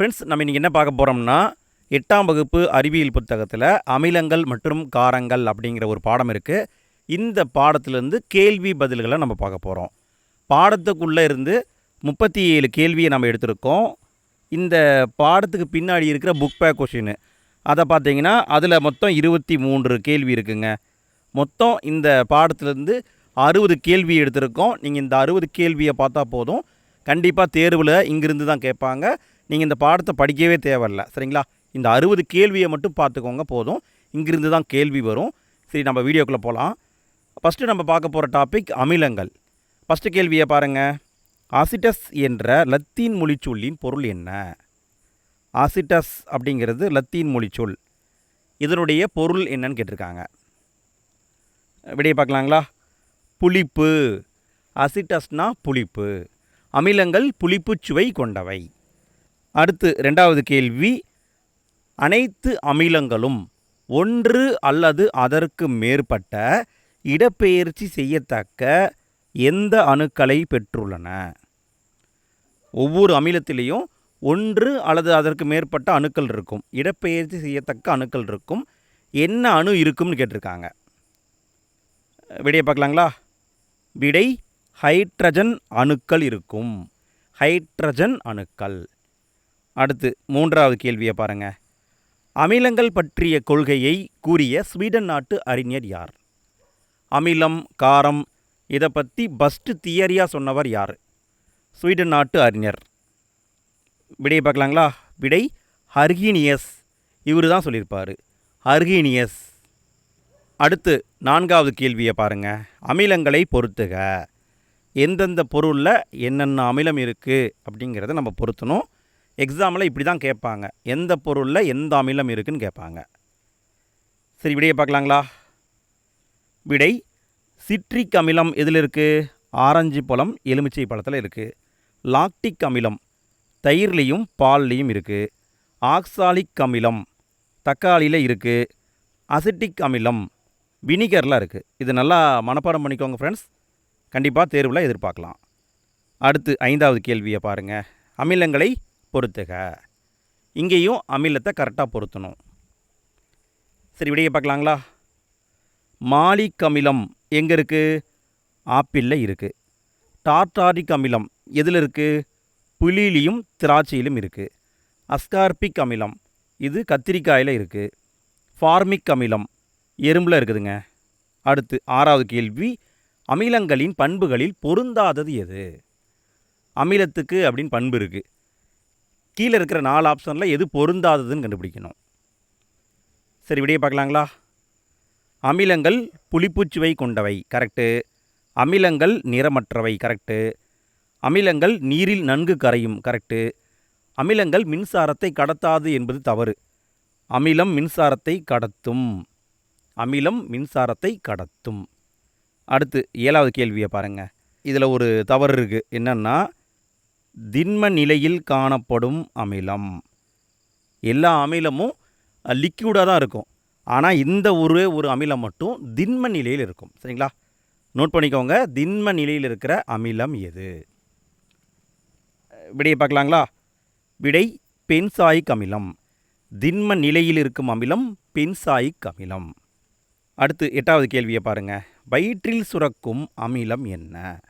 Friends நம்ம இன்றைக்கி என்ன பார்க்க போகிறோம்னா எட்டாம் வகுப்பு அறிவியல் புத்தகத்தில் அமிலங்கள் மற்றும் காரங்கள் அப்படிங்கிற ஒரு பாடம் இருக்குது இந்த பாடத்திலேருந்து கேள்வி பதில்களை நம்ம பார்க்க போகிறோம் பாடத்துக்குள்ளே இருந்து முப்பத்தி ஏழு கேள்வியை நம்ம எடுத்திருக்கோம். இந்த பாடத்துக்கு பின்னாடி இருக்கிற புக் பேக் கொஷின் அதை பார்த்தீங்கன்னா அதில் மொத்தம் இருபத்தி மூன்று கேள்வி இருக்குங்க. மொத்தம் இந்த பாடத்துலேருந்து அறுபது கேள்வி எடுத்திருக்கோம். நீங்கள் இந்த அறுபது கேள்வியை பார்த்தா போதும். கண்டிப்பாக தேர்வில் இங்கிருந்து தான் கேட்பாங்க. நீங்கள் இந்த பாடத்தை படிக்கவே தேவையில்ல. சரிங்களா? இந்த அறுபது கேள்வியை மட்டும் பார்த்துக்கோங்க போதும். இங்கிருந்து தான் கேள்வி வரும். சரி நம்ம வீடியோக்குள்ளே போகலாம் ஃபஸ்ட்டு நம்ம பார்க்க போகிற டாபிக் அமிலங்கள். ஃபஸ்ட்டு கேள்வியை பாருங்கள் ஆசிட்டஸ் என்ற லத்தீன் மொழிச்சொல்லின் பொருள் என்ன? ஆசிட்டஸ் அப்படிங்கிறது லத்தீன் மொழிச்சொல். இதனுடைய பொருள் என்னன்னு கேட்டிருக்காங்க. விடையை பார்க்கலாங்களா? புளிப்பு. அசிட்டஸ்னா புளிப்பு. அமிலங்கள் புளிப்புச் சுவை கொண்டவை. அடுத்து ரெண்டாவது கேள்வி. அனைத்து அமிலங்களும் ஒன்று அல்லது அதற்கு மேற்பட்ட இடப்பெயர்ச்சி செய்யத்தக்க எந்த அணுக்களை பெற்றுள்ளன? ஒவ்வொரு அமிலத்திலையும் ஒன்று அல்லது அதற்கு மேற்பட்ட அணுக்கள் இருக்கும். இடப்பெயர்ச்சி செய்யத்தக்க அணுக்கள் இருக்கும். என்ன அணு இருக்கும்னு கேட்டிருக்காங்க. விடையை பார்க்கலாங்களா? விடை ஹைட்ரஜன் அணுக்கள் இருக்கும். ஹைட்ரஜன் அணுக்கள். அடுத்து மூன்றாவது கேள்வியை பாருங்க. அமிலங்கள் பற்றிய கொள்கையை கூறிய ஸ்வீடன் நாட்டு அறிஞர் யார்? அமிலம் காரம் இதை பற்றி பஸ்ட்டு தியரியாக சொன்னவர் யார்? ஸ்வீடன் நாட்டு அறிஞர். விடையை பார்க்கலாங்களா? விடை ஹர்கீனியஸ். இவர் தான் சொல்லியிருப்பார். ஹர்கீனியஸ். அடுத்து நான்காவது கேள்வியை பாருங்கள் அமிலங்களை பொறுத்துக எந்தெந்த பொருளில் என்னென்ன அமிலம் இருக்குது அப்படிங்கிறத நம்ம பொருத்தணும். எக்ஸாமில் இப்படி தான் கேட்பாங்க. எந்த பொருளில் எந்த அமிலம் இருக்குன்னு கேட்பாங்க. சரி விடையை பார்க்கலாங்களா? விடை சிட்ரிக் அமிலம் எதில் இருக்குது ஆரஞ்சு பழம் எலுமிச்சை பழத்தில் இருக்குது லாக்டிக் அமிலம் தயிர்லேயும் பால்லையும் இருக்குது ஆக்சாலிக் அமிலம் தக்காளியில் இருக்குது அசிட்டிக் அமிலம் வினிகரில் இருக்குது இது நல்லா மனப்பாடம் பண்ணிக்கோங்க ஃப்ரெண்ட்ஸ் கண்டிப்பாக தேர்வில் எதிர்பார்க்கலாம். அடுத்து ஐந்தாவது கேள்வியை பாருங்கள் அமிலங்களை பொறுத்துக இங்கேயும் அமிலத்தை கரெக்டாக பொருத்தணும். சரி விடைய பார்க்கலாங்களா? மாலிக் அமிலம் எங்கே இருக்குது ஆப்பிளில் இருக்குது டார்டாரிக் அமிலம் எதில் இருக்குது புலியிலையும் திராட்சையிலும் இருக்குது அஸ்கார்பிக் அமிலம் இது கத்திரிக்காயில் இருக்குது ஃபார்மிக் அமிலம் எறும்பில் இருக்குதுங்க. அடுத்து ஆறாவது கேள்வி அமிலங்களின் பண்புகளில் பொருந்தாதது எது? அமிலத்துக்கு அப்படின்னு பண்பு இருக்குது கீழே இருக்கிற நாலு ஆப்ஷனில் எது பொருந்தாததுன்னு கண்டுபிடிக்கணும். சரி விடையை பார்க்கலாங்களா? அமிலங்கள் புளிப்புச்சுவை கொண்டவை கரெக்டு அமிலங்கள் நிறமற்றவை கரெக்டு அமிலங்கள் நீரில் நன்கு கரையும் கரெக்டு அமிலங்கள் மின்சாரத்தை கடத்தாது என்பது தவறு. அமிலம் மின்சாரத்தை கடத்தும். அமிலம் மின்சாரத்தை கடத்தும். அடுத்து ஏழாவது கேள்வியை பாருங்கள் இதில் ஒரு தவறு இருக்குது என்னென்னா திண்ம நிலையில் காணப்படும் அமிலம். எல்லா அமிலமும் லிக்யூடாக தான் இருக்கும். ஆனால் இந்த ஒரு ஒரு அமிலம் மட்டும் திண்ம நிலையில் இருக்கும். சரிங்களா? நோட் பண்ணிக்கோங்க திண்ம நிலையில் இருக்கிற அமிலம் எது? விடையை பார்க்கலாங்களா? விடை பென்சாயிக் அமிலம். திண்ம நிலையில் இருக்கும் அமிலம் பென்சாயிக் அமிலம். அடுத்து எட்டாவது கேள்வியை பாருங்கள் வயிற்றில் சுரக்கும் அமிலம் என்ன?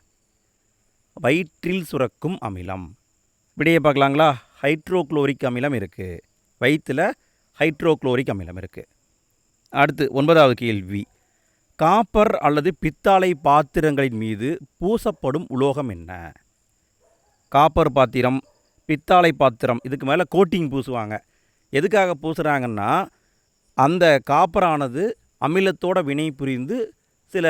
வயிற்றில் சுரக்கும் அமிலம். விடையை பார்க்கலாங்களா? ஹைட்ரோக்ளோரிக் அமிலம் இருக்குது வயிற்றில் ஹைட்ரோக்ளோரிக் அமிலம் இருக்குது அடுத்து ஒன்பதாவது கேள்வி. காப்பர் அல்லது பித்தாளை பாத்திரங்களின் மீது பூசப்படும் உலோகம் என்ன? காப்பர் பாத்திரம் பித்தாளை பாத்திரம் இதுக்கு மேலே கோட்டிங் பூசுவாங்க. எதுக்காக பூசுகிறாங்கன்னா அந்த காப்பரானது அமிலத்தோட வினை புரிந்து சில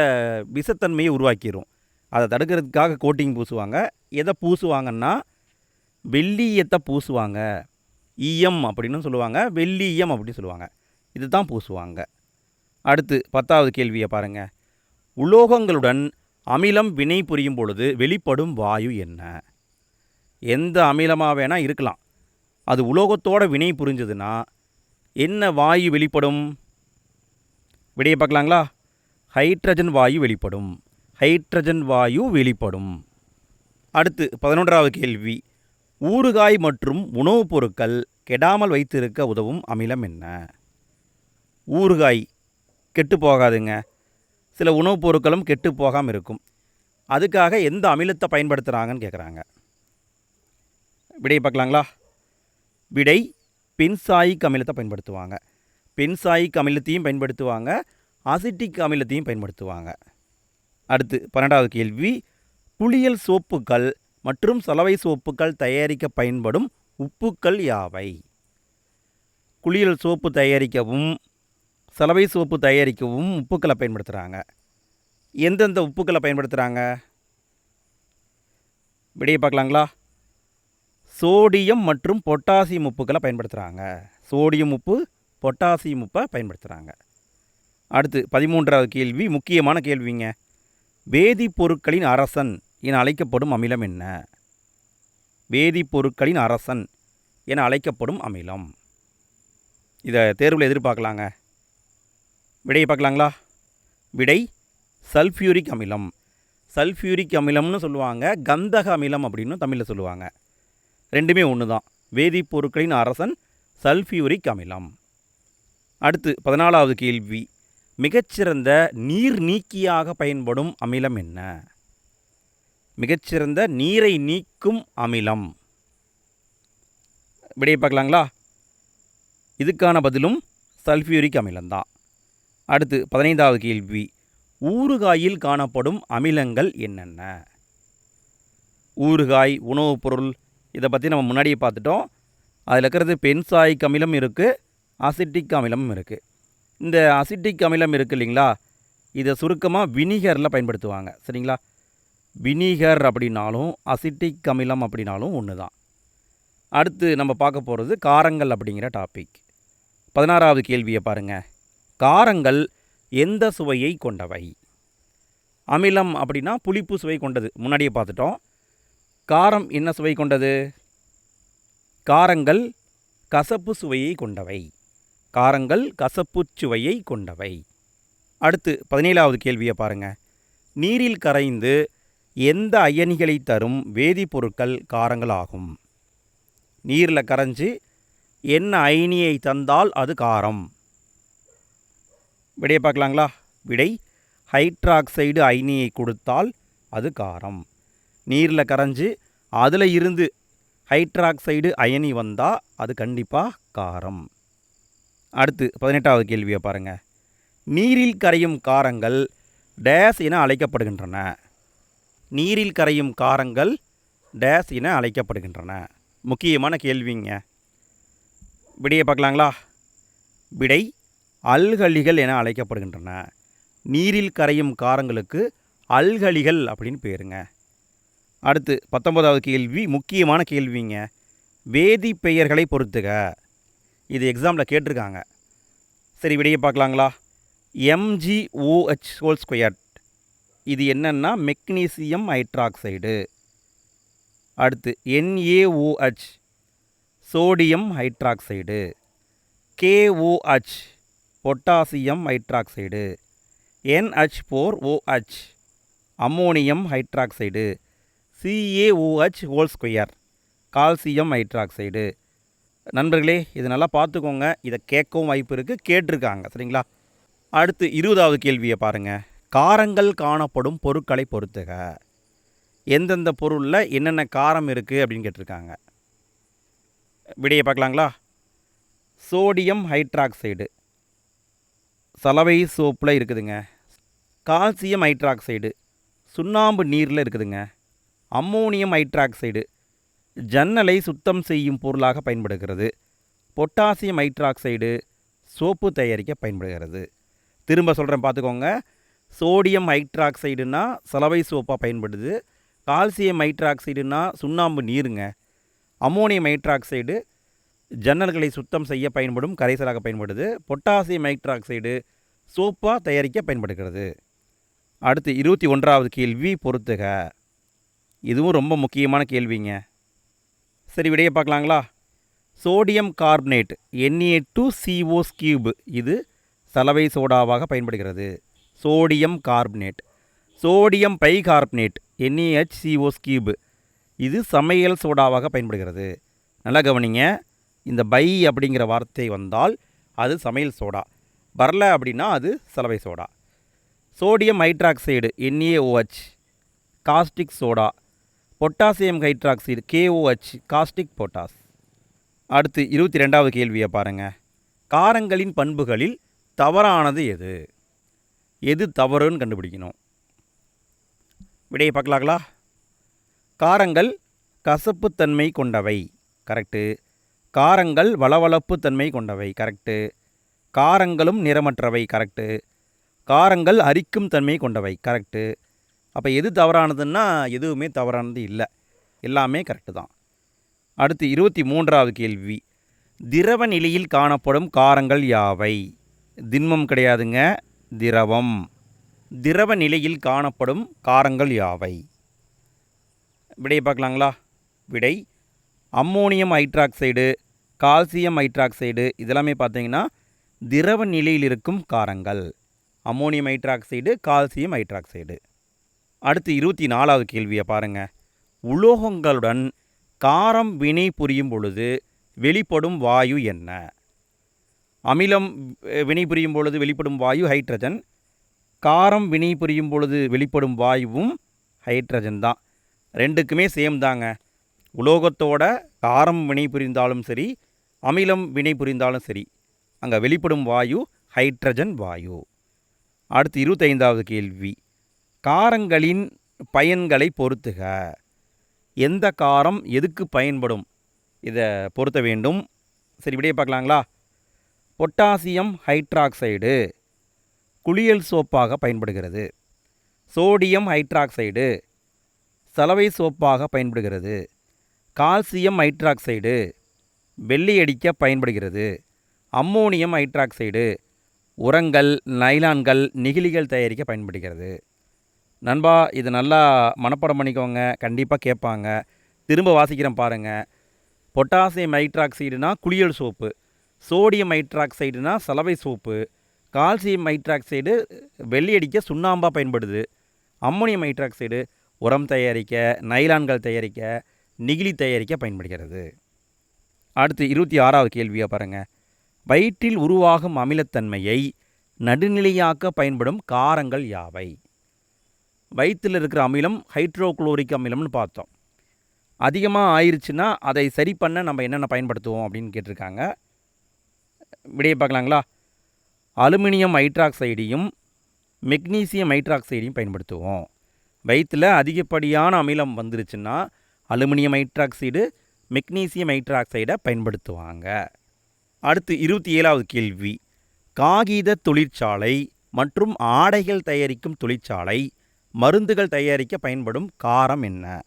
விஷத்தன்மையை உருவாக்கிடும் அதை தடுக்கிறதுக்காக கோட்டிங் பூசுவாங்க. எதை பூசுவாங்கன்னா வெள்ளீயத்தை பூசுவாங்க. ஈயம் அப்படின்னு சொல்லுவாங்க. வெள்ளீயம் அப்படின்னு சொல்லுவாங்க. இதுதான் பூசுவாங்க. அடுத்து பத்தாவது கேள்வியை பாருங்கள் உலோகங்களுடன் அமிலம் வினை புரியும் பொழுது வெளிப்படும் வாயு என்ன? எந்த அமிலமாக வேணால் இருக்கலாம். அது உலோகத்தோட வினை புரிஞ்சதுன்னா என்ன வாயு வெளிப்படும்? விடையை பார்க்கலாங்களா? ஹைட்ரஜன் வாயு வெளிப்படும். ஹைட்ரஜன் வாயு வெளிப்படும். அடுத்து பதினொன்றாவது கேள்வி. ஊறுகாய் மற்றும் உணவுப் பொருட்கள் கெடாமல் வைத்திருக்க உதவும் அமிலம் என்ன? ஊறுகாய் கெட்டு போகாதுங்க. சில உணவுப் பொருட்களும் கெட்டு போகாமல் இருக்கும். அதுக்காக எந்த அமிலத்தை பயன்படுத்துகிறாங்கன்னு கேட்குறாங்க விடை பார்க்கலாங்களா? விடை பென்சாயிக் அமிலத்தை பயன்படுத்துவாங்க. பென்சாயிக் அமிலத்தையும் பயன்படுத்துவாங்க. அசிட்டிக் அமிலத்தையும் பயன்படுத்துவாங்க. அடுத்து பன்னெண்டாவது கேள்வி. குளியல் சோப்புகள் மற்றும் சலவை சோப்புகள் தயாரிக்க பயன்படும் உப்புக்கள் யாவை? குளியல் சோப்பு தயாரிக்கவும் சலவை சோப்பு தயாரிக்கவும் உப்புக்களை பயன்படுத்துகிறாங்க எந்தெந்த உப்புக்களை பயன்படுத்துகிறாங்க விடையை பார்க்கலாங்களா? சோடியம் மற்றும் பொட்டாசியம் உப்புக்களை பயன்படுத்துகிறாங்க சோடியம் உப்பு பொட்டாசியம் உப்பை பயன்படுத்துகிறாங்க அடுத்து பதிமூன்றாவது கேள்வி முக்கியமான கேள்விங்க. வேதிப்பொருட்களின் அரசன் என அழைக்கப்படும் அமிலம் என்ன? வேதிப்பொருட்களின் அரசன் என அழைக்கப்படும் அமிலம். இதை தேர்வில் எதிர்பார்க்கலாங்க. விடையை பார்க்கலாங்களா? விடை சல்ஃபியூரிக் அமிலம். சல்ஃபியூரிக் அமிலம்னு சொல்லுவாங்க கந்தக அமிலம் அப்படின்னு தமிழில் சொல்லுவாங்க. ரெண்டுமே ஒன்று தான் வேதிப்பொருட்களின் அரசன் சல்ஃபியூரிக் அமிலம். அடுத்து பதினாலாவது கேள்வி. மிகச்சிறந்த நீர் நீக்கியாக பயன்படும் அமிலம் என்ன? மிகச்சிறந்த நீரை நீக்கும் அமிலம். விடையை பார்க்கலாங்களா? இதுக்கான பதிலும் சல்ஃபியூரிக் அமிலம்தான். அடுத்து பதினைந்தாவது கேள்வி. ஊறுகாயில் காணப்படும் அமிலங்கள் என்னென்ன? ஊறுகாய் உணவுப் பொருள் இதை பற்றி நம்ம முன்னாடியே பார்த்துட்டோம். அதில் இருக்கிறது பென்சாயிக் அமிலம் இருக்குது அசிட்டிக் அமிலமும் இருக்குது இந்த அசிட்டிக் அமிலம் இருக்குது இல்லைங்களா? இதை சுருக்கமாக வினிகரில் பயன்படுத்துவாங்க. சரிங்களா? வினிகர் அப்படின்னாலும் அசிட்டிக் அமிலம் அப்படின்னாலும் ஒன்று தான் அடுத்து நம்ம பார்க்க போகிறது காரங்கள் அப்படிங்கிற டாபிக் பதினாறாவது கேள்வியை பாருங்கள் காரங்கள் எந்த சுவையை கொண்டவை? அமிலம் அப்படின்னா புளிப்பு சுவை கொண்டது. முன்னாடியே பார்த்துட்டோம். காரம் என்ன சுவை கொண்டது? காரங்கள் கசப்பு சுவையை கொண்டவை. காரங்கள் கசப்பு சுவையை கொண்டவை. அடுத்து பதினேழாவது கேள்வியை பாருங்கள் நீரில் கரைந்து எந்த அயனிகளை தரும் வேதிப்பொருட்கள் காரங்களாகும்? நீரில் கரைஞ்சி என்ன அயனியை தந்தால் அது காரம்? விடையை பார்க்கலாங்களா? விடை ஹைட்ராக்சைடு அயனியை கொடுத்தால் அது காரம். நீரில் கரைஞ்சி அதில் இருந்து ஹைட்ராக்சைடு அயனி வந்தால் அது கண்டிப்பாக காரம். அடுத்து பதினெட்டாவது கேள்வியை பாருங்கள் நீரில் கரையும் காரங்கள் டேஸ் என அழைக்கப்படுகின்றன. நீரில் கரையும் காரங்கள் டேஸ் என அழைக்கப்படுகின்றன. முக்கியமான கேள்விங்க. விடையை பார்க்கலாங்களா? விடை அல்கலிகள் என அழைக்கப்படுகின்றன. நீரில் கரையும் காரங்களுக்கு அல்கலிகள் அப்படின்னு பேருங்க. அடுத்து பத்தொன்பதாவது கேள்வி முக்கியமான கேள்விங்க. வேதி பெயர்களை பொறுத்துக. இது எக்ஸாமில் கேட்டிருக்காங்க. சரி விடையை பார்க்கலாங்களா? எம்ஜிஓஹெச் ஹோல் ஸ்கொயர் இது என்னென்னா மெக்னீசியம் ஹைட்ராக்சைடு அடுத்து N A O H sodium hydroxide K O H potassium hydroxide N H four O H ammonium hydroxide C A O H whole square calcium hydroxide நண்பர்களே இது நல்லா பார்த்துக்கோங்க. இதை கேட்கவும் வாய்ப்பு இருக்குது கேட்டிருக்காங்க. சரிங்களா? அடுத்து இருபதாவது கேள்வியை பாருங்கள் காரங்கள் காணப்படும் பொருட்களை பொறுத்துக. எந்தெந்த பொருளில் என்னென்ன காரம் இருக்குது அப்படின்னு கேட்டிருக்காங்க. விடையை பார்க்கலாங்களா? Sodium hydroxide. சலவை சோப்பில் இருக்குதுங்க. Calcium hydroxide. சுண்ணாம்பு நீரில் இருக்குதுங்க. Ammonium hydroxide. ஜன்னலை சுத்தம் செய்யும் பொருளாக பயன்படுகிறது. பொட்டாசியம் ஹைட்ராக்சைடு சோப்பு தயாரிக்க பயன்படுகிறது. திரும்ப சொல்கிறேன் பார்த்துக்கோங்க. சோடியம் ஹைட்ராக்சைடுனா சலவை சோப்பாக பயன்படுது. கால்சியம் ஹைட்ராக்சைடுனா சுண்ணாம்பு நீருங்க. அம்மோனியம் ஹைட்ராக்சைடு ஜன்னல்களை சுத்தம் செய்ய பயன்படும் கரைசலாக பயன்படுது. பொட்டாசியம் ஹைட்ராக்சைடு சோப்பாக தயாரிக்க பயன்படுகிறது. அடுத்து இருபத்தி ஒன்றாவது கேள்வி பொறுத்துக. இதுவும் ரொம்ப முக்கியமான கேள்விங்க. சரி விடையை பார்க்கலாங்களா? Sodium carbonate N A two C O S cube இது சலவை சோடாவாக பயன்படுகிறது. Sodium carbonate sodium bicarbonate N A H C O S cube இது சமையல் சோடாவாக பயன்படுகிறது. நல்லா கவனிங்க இந்த பை அப்படிங்கிற வார்த்தை வந்தால் அது சமையல் சோடா வரல அப்படின்னா அது சலவை soda. Sodium hydroxide N A O H caustic soda potassium hydroxide K O H caustic potash அடுத்து இருபத்தி ரெண்டாவது கேள்வியை பாருங்கள் காரங்களின் பண்புகளில் தவறானது எது? எது தவறுன்னு கண்டுபிடிக்கணும். விடையை பார்க்கலாங்களா? காரங்கள் கசப்புத்தன்மை கொண்டவை. கரெக்டு காரங்கள் வளவளப்பு தன்மை கொண்டவை. கரெக்டு காரங்களும் நிறமற்றவை. கரெக்டு காரங்கள் அரிக்கும் தன்மை கொண்டவை. கரெக்டு அப்போ எது தவறானதுன்னா எதுவுமே தவறானது இல்லை. எல்லாமே கரெக்டு தான். அடுத்து இருபத்தி மூன்றாவது கேள்வி. திரவ நிலையில் காணப்படும் காரங்கள் யாவை? திண்மம் கிடையாதுங்க திரவம். திரவ நிலையில் காணப்படும் காரங்கள் யாவை? விடையை பார்க்கலாங்களா? விடை அம்மோனியம் ஹைட்ராக்சைடு கால்சியம் ஹைட்ராக்சைடு இதெல்லாமே பார்த்தீங்கன்னா திரவ நிலையில் இருக்கும் காரங்கள். அம்மோனியம் ஹைட்ராக்சைடு கால்சியம் ஹைட்ராக்சைடு அடுத்து இருபத்தி நாலாவது கேள்வியை பாருங்கள் உலோகங்களுடன் காரம் வினை புரியும் பொழுது வெளிப்படும் வாயு என்ன? அமிலம் வினை புரியும் பொழுது வெளிப்படும் வாயு ஹைட்ரஜன். காரம் வினை புரியும் பொழுது வெளிப்படும் வாயுவும் ஹைட்ரஜன் தான். ரெண்டுக்குமே சேம் தாங்க. உலோகத்தோட காரம் வினை புரிந்தாலும் சரி அமிலம் வினை புரிந்தாலும் சரி அங்கே வெளிப்படும் வாயு ஹைட்ரஜன் வாயு. அடுத்து இருபத்தைந்தாவது கேள்வி. காரங்களின் பயன்களை பொறுத்துக. எந்த காரம் எதுக்கு பயன்படும்? இதை பொருத்த வேண்டும். சரி விடைய பார்க்கலாங்களா? பொட்டாசியம் ஹைட்ராக்சைடு குளியல் சோப்பாக பயன்படுகிறது. சோடியம் ஹைட்ராக்சைடு சலவை சோப்பாக பயன்படுகிறது. கால்சியம் ஹைட்ராக்சைடு வெள்ளி அடிக்க பயன்படுகிறது. அம்மோனியம் ஹைட்ராக்சைடு உரங்கள் நைலான்கள் நெகிழிகள் தயாரிக்க பயன்படுகிறது. நண்பா இது நல்லா மனப்பாடம் பண்ணிக்கோங்க. கண்டிப்பாக கேட்பாங்க. திரும்ப வாசிக்கிறேன் பாருங்கள் பொட்டாசியம் ஹைட்ராக்சைடுனா குளியல் சோப்பு. சோடியம் ஹைட்ராக்சைடுனா சலவை சோப்பு. கால்சியம் ஹைட்ராக்சைடு வெள்ளியடிக்க சுண்ணாம்பாக பயன்படுது. அம்மோனியம் ஹைட்ராக்சைடு உரம் தயாரிக்க நைலான்கள் தயாரிக்க நெகிழி தயாரிக்க பயன்படுகிறது. அடுத்து இருபத்தி ஆறாவது கேள்வியாக பாருங்கள் வயிற்றில் உருவாகும் அமிலத்தன்மையை நடுநிலையாக்க பயன்படும் காரங்கள் யாவை? வயிற்றில் இருக்கிற அமிலம் ஹைட்ரோக்ளோரிக் அமிலம்னு பார்த்தோம். அதிகமாக ஆயிருச்சுன்னா அதை சரி பண்ண நம்ம என்னென்ன பயன்படுத்துவோம் அப்படின்னு கேட்டிருக்காங்க. விடையை பார்க்கலாங்களா? அலுமினியம் ஹைட்ராக்சைடையும் மெக்னீசியம் ஹைட்ராக்சைடையும் பயன்படுத்துவோம். வயிற்றில் அதிகப்படியான அமிலம் வந்துருச்சுன்னா அலுமினியம் ஹைட்ராக்சைடு மெக்னீசியம் ஹைட்ராக்சைடை பயன்படுத்துவாங்க. அடுத்து இருபத்தி ஏழாவது கேள்வி. காகித தொழிற்சாலை மற்றும் ஆடைகள் தயாரிக்கும் தொழிற்சாலை மருந்துகள் தயாரிக்க பயன்படும் காரம் என்ன?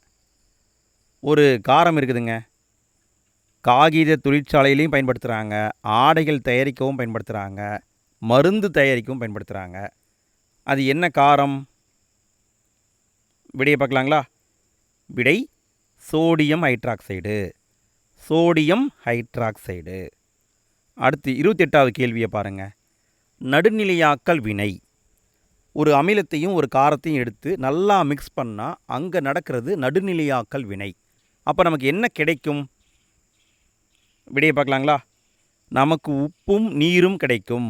ஒரு காரம் இருக்குதுங்க. காகித தொழிற்சாலையிலையும் பயன்படுத்துகிறாங்க ஆடைகள் தயாரிக்கவும் பயன்படுத்துகிறாங்க மருந்து தயாரிக்கவும் பயன்படுத்துகிறாங்க அது என்ன காரம்? விடையை பார்க்கலாங்களா? விடை சோடியம் ஹைட்ராக்சைடு. Sodium hydroxide. அடுத்து இருபத்தெட்டாவது கேள்வியை பாருங்கள் நடுநிலையாக்கல் வினை. ஒரு அமிலத்தையும் ஒரு காரத்தையும் எடுத்து நல்லா மிக்ஸ் பண்ணால் அங்கே நடக்கிறது நடுநிலையாக்கல் வினை. அப்போ நமக்கு என்ன கிடைக்கும்? விடையை பார்க்கலாங்களா? நமக்கு உப்பும் நீரும் கிடைக்கும்.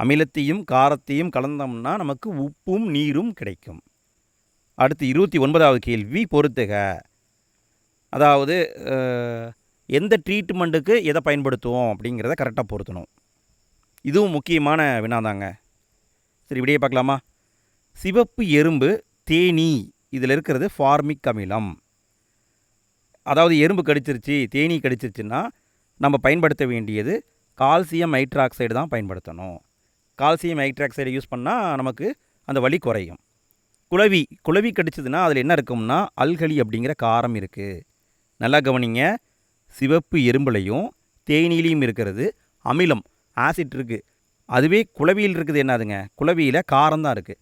அமிலத்தையும் காரத்தையும் கலந்தோம்னா நமக்கு உப்பும் நீரும் கிடைக்கும். அடுத்து இருபத்தி ஒன்பதாவது கேள்வி பொறுத்துக. அதாவது எந்த ட்ரீட்மெண்ட்டுக்கு எதை பயன்படுத்துவோம் அப்படிங்கிறத கரெக்டாக பொருத்தணும். இதுவும் முக்கியமான வினாதாங்க. சரி இப்படியே பார்க்கலாமா? சிவப்பு எறும்பு தேனீ இதில் இருக்கிறது ஃபார்மிக் அமிலம். அதாவது எறும்பு கடிச்சிருச்சு தேனீ கடிச்சிருச்சுன்னா நம்ம பயன்படுத்த வேண்டியது கால்சியம் ஹைட்ராக்சைடு தான் பயன்படுத்தணும். கால்சியம் ஹைட்ராக்சைடு யூஸ் பண்ணால் நமக்கு அந்த வலி குறையும். குளவி குளவி கடிச்சதுன்னா அதில் என்ன இருக்கும்னா அல்கலி அப்படிங்கிற காரம் இருக்குது நல்லா கவனிங்க சிவப்பு எறும்புலையும் தேனீலையும் இருக்கிறது அமிலம் ஆசிட் இருக்குது அதுவே குளவியில் இருக்குது என்னதுங்க? குளவியில் காரம் தான் இருக்குது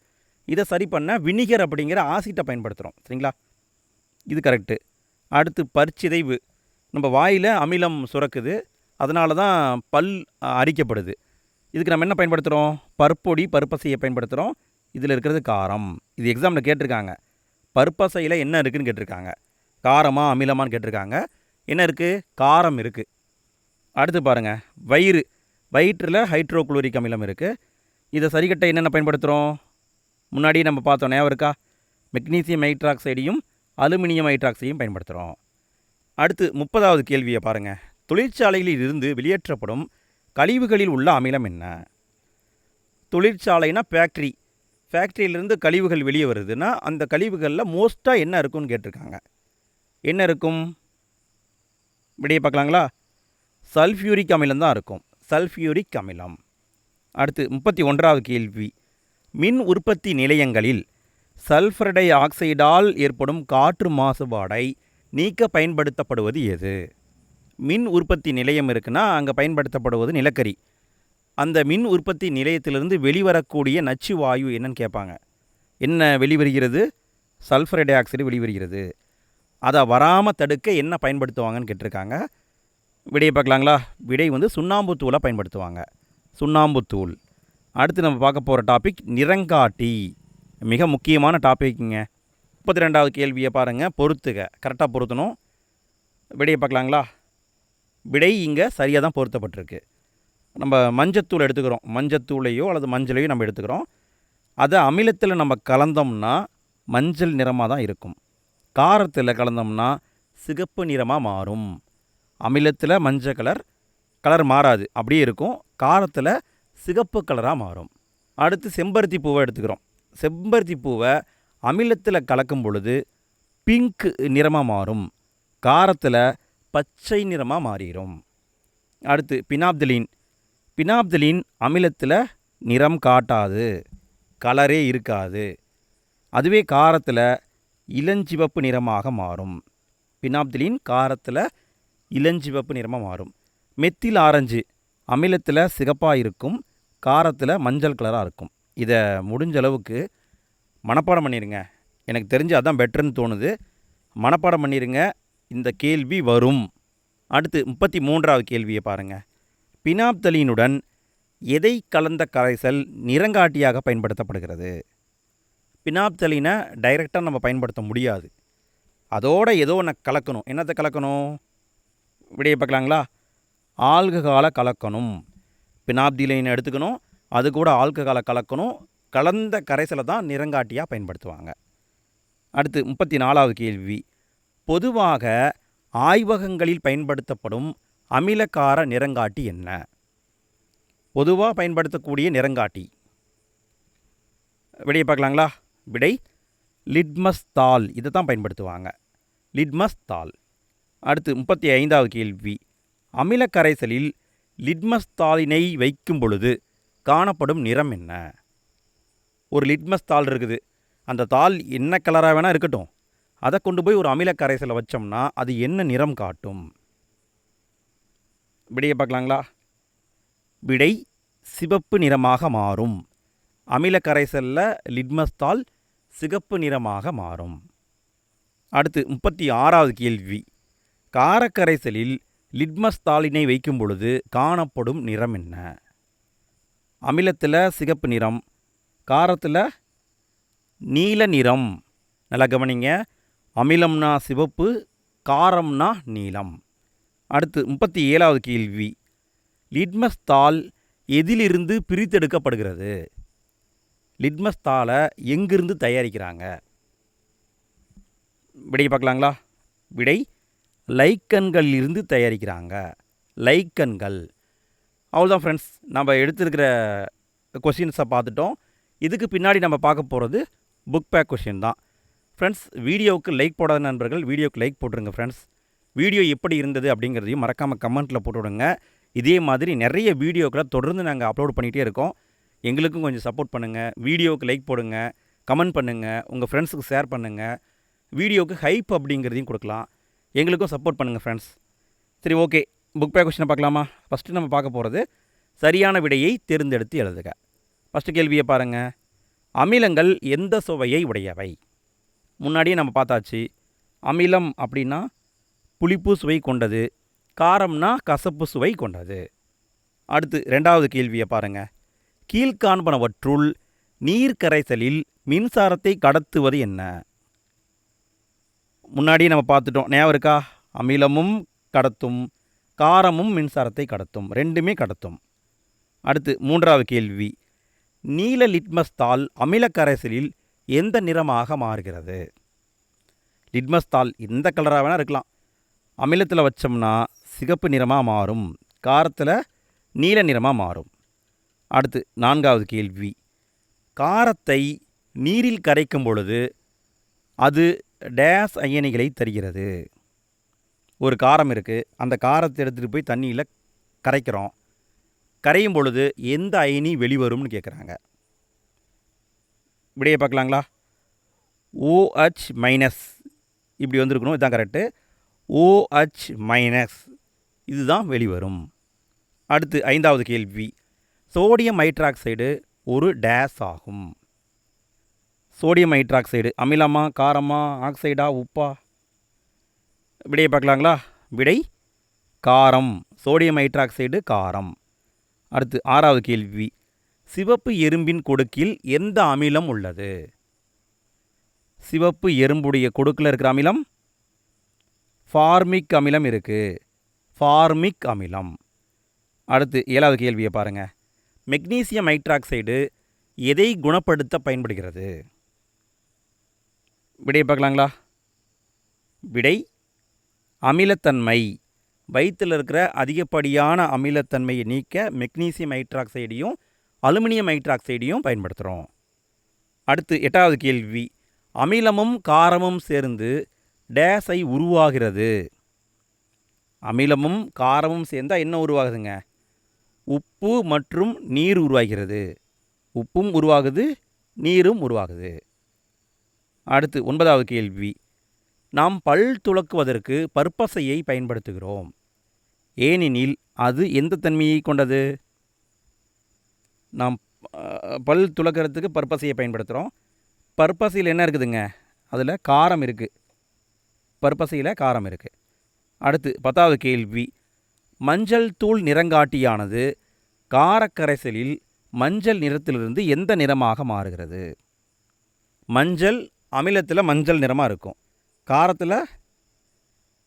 இதை சரி பண்ண வினிகர் அப்படிங்கிற ஆசிட்டை பயன்படுத்துகிறோம் சரிங்களா? இது கரெக்டு அடுத்து பரிச்சிதைவு. நம்ம வாயில் அமிலம் சுரக்குது. அதனால தான் பல் அரிக்கப்படுது. இதுக்கு நம்ம என்ன பயன்படுத்துகிறோம் பருப்பொடி பருப்பசையை பயன்படுத்துகிறோம் இதில் இருக்கிறது காரம். இது எக்ஸாமில் கேட்டிருக்காங்க. பருப்பசையில் என்ன இருக்குன்னு கேட்டிருக்காங்க. காரமாக அமிலமான்னு கேட்டிருக்காங்க. என்ன இருக்குது காரம் இருக்குது அடுத்து பாருங்கள் வயிறு. வயிற்றில் ஹைட்ரோக்ளோரிக் அமிலம் இருக்குது இதை சரிக்கட்ட என்னென்ன பயன்படுத்துகிறோம்? முன்னாடி நம்ம பார்த்தோம் ஞாபகம் இருக்கா? மெக்னீசியம் ஹைட்ராக்சைடையும் அலுமினியம் ஹைட்ராக்சைடையும் பயன்படுத்துகிறோம். அடுத்து முப்பதாவது கேள்வியை பாருங்கள் தொழிற்சாலைகளில் இருந்து வெளியேற்றப்படும் கழிவுகளில் உள்ள அமிலம் என்ன? தொழிற்சாலைனா ஃபேக்ட்ரி ஃபேக்ட்ரியிலிருந்து கழிவுகள் வெளியே வருதுன்னா அந்த கழிவுகளில் மோஸ்ட்டாக என்ன இருக்கும்னு கேட்டிருக்காங்க. என்ன இருக்கும்? விடையை பார்க்கலாங்களா? சல்ஃபியூரிக் அமிலம் தான் இருக்கும். சல்ஃபியூரிக் அமிலம். அடுத்து முப்பத்தி ஒன்றாவது கேள்வி. மின் உற்பத்தி நிலையங்களில் சல்ஃபர் டை ஆக்சைடால் ஏற்படும் காற்று மாசுபாடை நீக்க பயன்படுத்தப்படுவது எது? மின் உற்பத்தி நிலையம் இருக்குன்னா அங்கே பயன்படுத்தப்படுவது நிலக்கரி. அந்த மின் உற்பத்தி நிலையத்திலிருந்து வெளிவரக்கூடிய நச்சு வாயு என்னன்னு கேட்பாங்க. என்ன வெளிவருகிறது? சல்ஃபர் டை ஆக்சைடு வெளிவருகிறது. அதை வராமல் தடுக்க என்ன பயன்படுத்துவாங்கன்னு கேட்டிருக்காங்க? விடையை பார்க்கலாங்களா? விடை வந்து சுண்ணாம்புத்தூளை பயன்படுத்துவாங்க. சுண்ணாம்புத்தூள். அடுத்து நம்ம பார்க்க போகிற டாபிக் நிறங்காட்டி. மிக முக்கியமான டாபிக்ங்க முப்பத்தி ரெண்டாவது கேள்வியை பாருங்கள் பொறுத்துக கரெக்டாக பொருத்தணும். விடையை பார்க்கலாங்களா? விடை இங்கே சரியாக தான் பொருத்தப்பட்டிருக்கு. நம்ம மஞ்சத்தூள் எடுத்துக்கிறோம். மஞ்சத்தூளையோ அல்லது மஞ்சளையோ நம்ம எடுத்துக்கிறோம். அதை அமிலத்தில் நம்ம கலந்தோம்னா மஞ்சள் நிறமாக தான் இருக்கும். காரத்தில் கலந்தோம்னா சிகப்பு நிறமாக மாறும். அமிலத்தில் மஞ்சள் கலர் கலர் மாறாது. அப்படியே இருக்கும். காரத்தில் சிகப்பு கலராக மாறும். அடுத்து செம்பருத்தி பூவை எடுத்துக்கிறோம். செம்பருத்தி பூவை அமிலத்தில் கலக்கும் பொழுது பிங்க் நிறமாக மாறும். காரத்தில் பச்சை நிறமாக மாறிடும். அடுத்து பினாப்தலின். பினாப்தலின் அமிலத்தில் நிறம் காட்டாது. கலரே இருக்காது. அதுவே காரத்தில் இளஞ்சிவப்பு நிறமாக மாறும். பினாப்தலின் காரத்தில் இளஞ்சிவப்பு நிறமாக மாறும். மெத்தில் ஆரஞ்சு அமிலத்தில் சிகப்பாக இருக்கும் காரத்தில் மஞ்சள் கலராக இருக்கும். இதை முடிஞ்ச அளவுக்கு மனப்பாடம் பண்ணிடுங்க எனக்கு தெரிஞ்சு அதான் பெட்டர்னு தோணுது. மனப்பாடம் பண்ணிடுங்க இந்த கேள்வி வரும். அடுத்து முப்பத்தி மூன்றாவது கேள்வியை பாருங்கள் பினாப்தலீனுடன் எதை கலந்த கரைசல் நிறங்காட்டியாக பயன்படுத்தப்படுகிறது? பினாப்தலினை டைரெக்டாக நம்ம பயன்படுத்த முடியாது. அதோட ஏதோ ஒன்று கலக்கணும். என்னத்தை கலக்கணும்? விடையை பார்க்கலாங்களா? ஆல்கஹாலை கலக்கணும். பினாப்திலைன் எடுத்துக்கணும். அது கூட ஆல்கஹாலை கலக்கணும். கலந்த கரைசலை தான் நிறங்காட்டியாக பயன்படுத்துவாங்க. அடுத்து முப்பத்தி நாலாவது கேள்வி. பொதுவாக ஆய்வகங்களில் பயன்படுத்தப்படும் அமிலக்கார நிறங்காட்டி என்ன? பொதுவாக பயன்படுத்தக்கூடிய நிறங்காட்டி. விடையை பார்க்கலாங்களா? விடை லிட்மஸ் தாள். இதை தான் பயன்படுத்துவாங்க. லிட்மஸ் தாள். அடுத்து முப்பத்தி ஐந்தாவது கேள்வி. அமிலக்கரைசலில் லிட்மஸ் தாளினை வைக்கும் பொழுது காணப்படும் நிறம் என்ன? ஒரு லிட்மஸ் தாள் இருக்குது. அந்த தாள் என்ன கலராக வேணால் இருக்கட்டும். அதை கொண்டு போய் ஒரு அமிலக்கரைசலை வச்சோம்னா அது என்ன நிறம் காட்டும்? விடையை பார்க்கலாங்களா? விடை சிவப்பு நிறமாக மாறும். அமிலக்கரைசலில் லிட்மஸ் தாள் சிகப்பு நிறமாக மாறும். அடுத்து முப்பத்தி ஆறாவது கேள்வி. காரக்கரைசலில் லிட்மஸ் தாளினை வைக்கும் பொழுது காணப்படும் நிறம் என்ன? அமிலத்தில் சிகப்பு நிறம் காரத்தில் நீல நிறம். நல்லா கவனிங்க. அமிலம்னா சிவப்பு காரம்னா நீலம். அடுத்து முப்பத்தி ஏழாவது கேள்வி. லிட்மஸ் தாள் எதிலிருந்து பிரித்தெடுக்கப்படுகிறது? லிட்மஸ் தாளை எங்கிருந்து தயாரிக்கிறாங்க? விடை பார்க்கலாங்களா? விடை லைக்கன்களிலிருந்து தயாரிக்கிறாங்க. லைக்கன்கள் அவ்வளோதான் ஃப்ரெண்ட்ஸ் நம்ம எடுத்திருக்கிற கொஷின்ஸை பார்த்துட்டோம். இதுக்கு பின்னாடி நம்ம பார்க்க போகிறது புக் பேக் கொஷின் தான். ஃப்ரெண்ட்ஸ் வீடியோவுக்கு லைக் போடாத நண்பர்கள் வீடியோவுக்கு லைக் போட்டுருங்க ஃப்ரெண்ட்ஸ் வீடியோ எப்படி இருந்தது அப்படிங்கிறதையும் மறக்காமல் கமெண்ட்டில் போட்டு விடுங்க இதே மாதிரி நிறைய வீடியோக்களை தொடர்ந்து நாங்கள் அப்லோட் பண்ணிகிட்டே இருக்கோம். எங்களுக்கும் கொஞ்சம் சப்போர்ட் பண்ணுங்கள் வீடியோவுக்கு லைக் போடுங்க. கமெண்ட் பண்ணுங்கள் உங்கள் ஃப்ரெண்ட்ஸுக்கு ஷேர் பண்ணுங்கள் வீடியோவுக்கு ஹைப் அப்படிங்கிறதையும் கொடுக்கலாம். எங்களுக்கும் சப்போர்ட் பண்ணுங்கள் ஃப்ரெண்ட்ஸ் சரி ஓகே புக் பேக் கொஷினை பார்க்கலாமா? ஃபஸ்ட்டு நம்ம பார்க்க போகிறது சரியான விடையை தேர்ந்தெடுத்து எழுதுக. ஃபஸ்ட்டு கேள்வியை பாருங்கள் அமிலங்கள் எந்த சுவையை உடையவை? முன்னாடியே நம்ம பார்த்தாச்சு. அமிலம் அப்படின்னா புளிப்பு சுவை கொண்டது. காரம்னா கசப்பு சுவை கொண்டது. அடுத்து ரெண்டாவது கேள்வியை பாருங்கள் கீழ்காண்பனவற்றுள் நீர் கரைசலில் மின்சாரத்தை கடத்துவது என்ன? முன்னாடியே நம்ம பார்த்துட்டோம். ஞாபகம் இருக்கா? அமிலமும் கடத்தும் காரமும் மின்சாரத்தை கடத்தும் ரெண்டுமே கடத்தும். அடுத்து மூன்றாவது கேள்வி. நீல லிட்மஸ் தாள் அமில கரைசலில் எந்த நிறமாக மாறுகிறது? லிட்மஸ் தாள் எந்த கலராக வேணால் இருக்கலாம். அமிலத்தில் வச்சோம்னா சிகப்பு நிறமாக மாறும் காரத்தில் நீல நிறமாக மாறும். அடுத்து நான்காவது கேள்வி. காரத்தை நீரில் கரைக்கும் பொழுது அது டேஸ் அயனிகளை தருகிறது. ஒரு காரம் இருக்குது அந்த காரத்தை எடுத்துகிட்டு போய் தண்ணியில் கரைக்கிறோம். கரையும் பொழுது எந்த அயனி வெளிவரும்னு கேட்குறாங்க இப்படியே பார்க்கலாங்களா? O H minus. இப்படி வந்திருக்கணும். இதுதான் கரெக்டு ஓஹெச் மைனஸ். இதுதான் வெளிவரும். அடுத்து ஐந்தாவது கேள்வி. சோடியம் ஹைட்ராக்சைடு ஒரு டேஸ் ஆகும். சோடியம் ஹைட்ராக்சைடு அமிலமா காரமா ஆக்சைடா உப்பா? விடையை பார்க்கலாங்களா? விடை காரம். சோடியம் ஹைட்ராக்சைடு காரம். அடுத்து ஆறாவது கேள்வி. சிவப்பு எறும்பின் கொடுக்கில் எந்த அமிலம் உள்ளது? சிவப்பு எறும்புடைய கொடுக்கில் இருக்கிற அமிலம்? ஃபார்மிக் அமிலம் இருக்குது ஃபார்மிக் அமிலம். அடுத்து ஏழாவது கேள்வியை பாருங்கள் மெக்னீசியம் ஹைட்ராக்சைடு எதை குணப்படுத்த பயன்படுகிறது? விடையை பார்க்கலாங்களா? விடை அமிலத்தன்மை. வயிற்றில் இருக்கிற அதிகப்படியான அமிலத்தன்மையை நீக்க மெக்னீசியம் ஹைட்ராக்சைடையும் அலுமினியம் ஹைட்ராக்சைடையும் பயன்படுத்துகிறோம். அடுத்து எட்டாவது கேள்வி. அமிலமும் காரமும் சேர்ந்து டேஸை உருவாகிறது. அமிலமும் காரமும் சேர்ந்தால் என்ன உருவாகுதுங்க? உப்பு மற்றும் நீர் உருவாகிறது. உப்பும் உருவாகுது நீரும் உருவாகுது. அடுத்து ஒன்பதாவது கேள்வி. நாம் பல் துலக்குவதற்கு பற்பசையை பயன்படுத்துகிறோம். ஏனெனில் அது எந்த தன்மையை கொண்டது? நாம் பல் துளக்கிறதுக்கு பற்பசையை பயன்படுத்துகிறோம் பற்பசையில் என்ன இருக்குதுங்க? அதில் காரம் இருக்குது பற்பசையில் காரம் இருக்குது அடுத்து பத்தாவது கேள்வி. மஞ்சள் தூள் நிறங்காட்டியானது காரக்கரைசலில் மஞ்சள் நிறத்திலிருந்து எந்த நிறமாக மாறுகிறது? மஞ்சள் அமிலத்தில் மஞ்சள் நிறமாக இருக்கும். காரத்தில்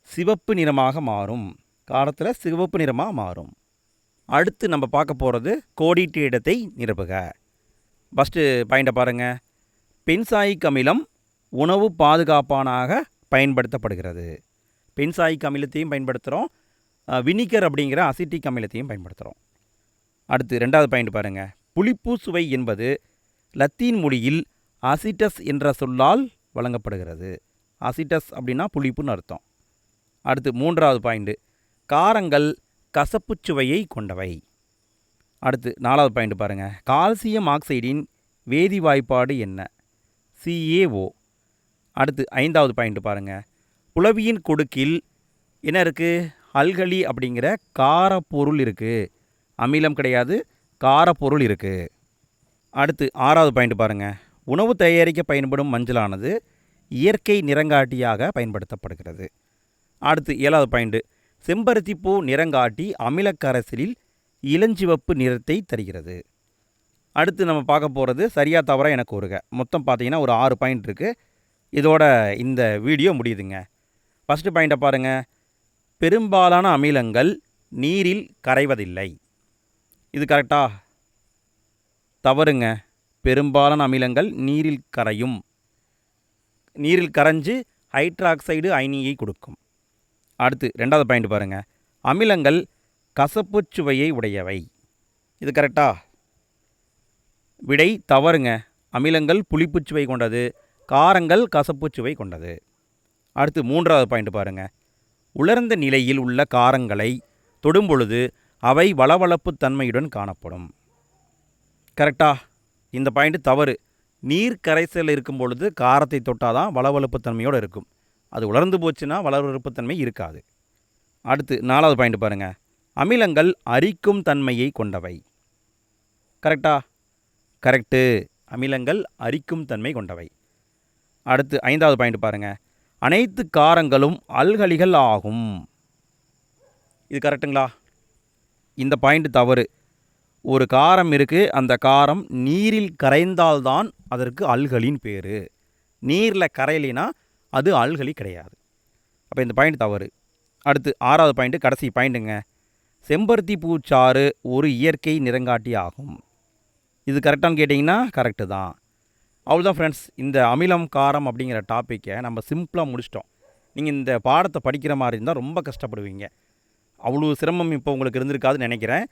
சிவப்பு நிறமாக மாறும். காரத்தில் சிவப்பு நிறமாக மாறும். அடுத்து நம்ம பார்க்க போகிறது கோடிட்டு இடத்தை நிரப்புக. ஃபஸ்ட்டு பாயிண்டை பாருங்கள் பென்சாயிக் அமிலம் உணவு பாதுகாப்பானாக பயன்படுத்தப்படுகிறது. பென்சாயிக் அமிலத்தையும் பயன்படுத்துகிறோம் வினிகர் அப்படிங்கிற அசிட்டிக் அமிலத்தையும் பயன்படுத்துகிறோம் அடுத்து ரெண்டாவது பாயிண்ட் பாருங்கள் புளிப்பு சுவை என்பது லத்தீன் மொழியில் அசிட்டஸ் என்ற சொல்லால் வழங்கப்படுகிறது. அசிட்டஸ் அப்படின்னா புளிப்புன்னு அர்த்தம். அடுத்து மூன்றாவது பாயிண்ட்டு காரங்கள் கசப்புச் சுவையை கொண்டவை. அடுத்து நாலாவது பாயிண்ட் பாருங்கள் கால்சியம் ஆக்சைடின் வேதி வாய்ப்பாடு என்ன? சிஏஓ அடுத்து ஐந்தாவது பாயிண்ட் பாருங்கள் புலவியின் கொடுக்கில் என்ன இருக்குது அல்கலி அப்படிங்கிற காரப்பொருள் இருக்குது அமிலம் கிடையாது காரப்பொருள் இருக்குது அடுத்து ஆறாவது பாயிண்ட் பாருங்கள் உணவு தயாரிக்க பயன்படும் மஞ்சளானது இயற்கை நிறங்காட்டியாக பயன்படுத்தப்படுகிறது. அடுத்து ஏழாவது பாயிண்ட் செம்பருத்திப்பூ நிறங்காட்டி அமிலக்கரசலில் இளஞ்சிவப்பு நிறத்தை தருகிறது. அடுத்து நம்ம பார்க்க போகிறது சரியாக தவறாக எனக்கு ஒருக மொத்தம் பார்த்தீங்கன்னா ஒரு ஆறு பாயிண்ட் இருக்குது இதோட இந்த வீடியோ முடியுதுங்க. ஃபஸ்ட்டு பாயிண்ட்டை பாருங்கள் பெரும்பாலான அமிலங்கள் நீரில் கரைவதில்லை. இது கரெக்டா தவறுங்க. பெரும்பாலான அமிலங்கள் நீரில் கரையும். நீரில் கரைஞ்சு ஹைட்ராக்சைடு அயனியை கொடுக்கும். அடுத்து ரெண்டாவது பாயிண்ட் பாருங்கள் அமிலங்கள் கசப்பு சுவையை உடையவை. இது கரெக்டா விடை தவறுங்க. அமிலங்கள் புளிப்பு சுவை கொண்டது காரங்கள் கசப்பு சுவை கொண்டது. அடுத்து மூன்றாவது பாயிண்ட் பாருங்கள் உலர்ந்த நிலையில் உள்ள காரங்களை தொடும் பொழுது அவை வளவளப்பு தன்மையுடன் காணப்படும். கரெக்டா இந்த பாயிண்ட் தவறு. நீர் கரைசலில் இருக்கும் பொழுது காரத்தை தொட்டால் தான் வளவளப்பு இருக்கும். அது உலர்ந்து போச்சுன்னா வளவழுப்புத்தன்மை இருக்காது. அடுத்து நாலாவது பாயிண்ட் பாருங்கள் அமிலங்கள் அரிக்கும் தன்மையை கொண்டவை. கரெக்டா கரெக்டு அமிலங்கள் அரிக்கும் தன்மை கொண்டவை. அடுத்து ஐந்தாவது பாயிண்ட் பாருங்கள் அனைத்து காரங்களும் அல்கலிகள் ஆகும். இது கரெக்டுங்களா இந்த பாயிண்ட் தவறு. ஒரு காரம் இருக்குது அந்த காரம் நீரில் கரைந்தால்தான் அதற்கு அல்கலின் பேர். நீரில் கரையலினா அது அல்கலி கிடையாது. அப்போ இந்த பாயிண்ட் தவறு. அடுத்து ஆறாவது பாயிண்ட்டு கடைசி பாயிண்ட்டுங்க செம்பருத்தி பூச்சாறு ஒரு இயற்கை நிறங்காட்டி ஆகும். இது கரெக்டானு கேட்டிங்கன்னா கரெக்டு தான். அவ்வளோதான் ஃப்ரெண்ட்ஸ் இந்த அமிலம் காரம் அப்படிங்கிற டாப்பிக்கை நம்ம சிம்பிளாக முடிச்சிட்டோம். நீங்கள் இந்த பாடத்தை படிக்கிற மாதிரி இருந்தால் ரொம்ப கஷ்டப்படுவீங்க. அவ்வளோ சிரமம் இப்போ உங்களுக்கு இருந்திருக்காதுன்னு நினைக்கிறேன்.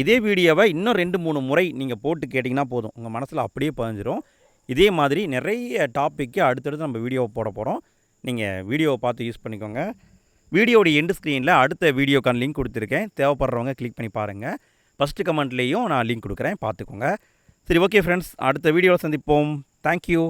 இதே வீடியோவை இன்னும் ரெண்டு மூணு முறை நீங்கள் போட்டு கேட்டிங்கன்னா போதும். உங்கள் மனசில் அப்படியே பதிஞ்சிரும். இதே மாதிரி நிறைய டாப்பிக்கு அடுத்தடுத்து நம்ம வீடியோவை போட போகிறோம் நீங்கள் வீடியோவை பார்த்து யூஸ் பண்ணிக்கோங்க. வீடியோடைய எண்டு ஸ்க்ரீனில் அடுத்த வீடியோக்கான லிங்க் கொடுத்துருக்கேன். தேவைப்படுறவங்க கிளிக் பண்ணி பாருங்கள் ஃபஸ்ட்டு கமெண்ட்லேயும் நான் லிங்க் கொடுக்குறேன். பார்த்துக்கோங்க. சரி ஓகே ஃப்ரெண்ட்ஸ் அடுத்த வீடியோவில் சந்திப்போம். தேங்க்யூ